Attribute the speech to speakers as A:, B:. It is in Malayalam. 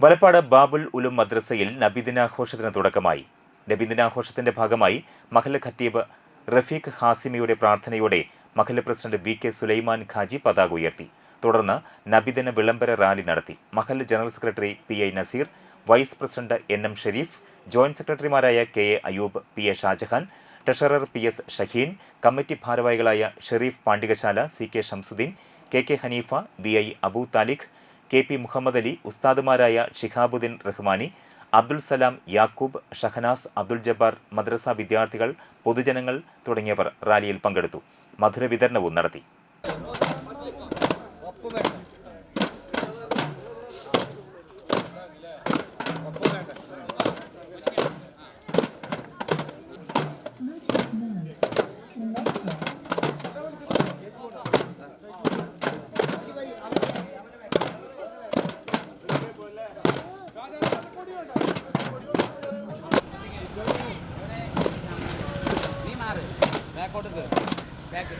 A: വലപ്പാട് ബാബുൽ ഉലും മദ്രസയിൽ നബിദിനാഘോഷത്തിന് തുടക്കമായി. നബിദിനാഘോഷത്തിന്റെ ഭാഗമായി മഹല്ല് ഖത്തീബ് റഫീഖ് ഹാസിമിയുടെ പ്രാർത്ഥനയോടെ മഹല്ല് president V K Sulaiman Khaji പതാക ഉയർത്തി. തുടർന്ന് നബിദിന വിളംബര റാലി നടത്തി. മഹല്ല് general secretary P I Naseer vice president N M Sharif joint സെക്രട്ടറിമാരായ K A Ayub P A Shajahan treasurer P S Shaheen committee ഭാരവാഹികളായ Sharif Pandikashala C K Shamsuddin K K Haneefa B I Abu Thaliq K P Muhammad Ali ഉസ്താദുമാരായ Shihabuddin Rahmani Abdul സലാം യാക്കൂബ് ഷഹനാസ് അബ്ദുൽ ജബ്ബാർ മദ്രസ വിദ്യാർത്ഥികൾ പൊതുജനങ്ങൾ തുടങ്ങിയവർ റാലിയിൽ പങ്കെടുത്തു. മധുര വിതരണവും നടത്തി.
B: നീ മാറ്. ബാക്കോട്ട് ബാക്ക്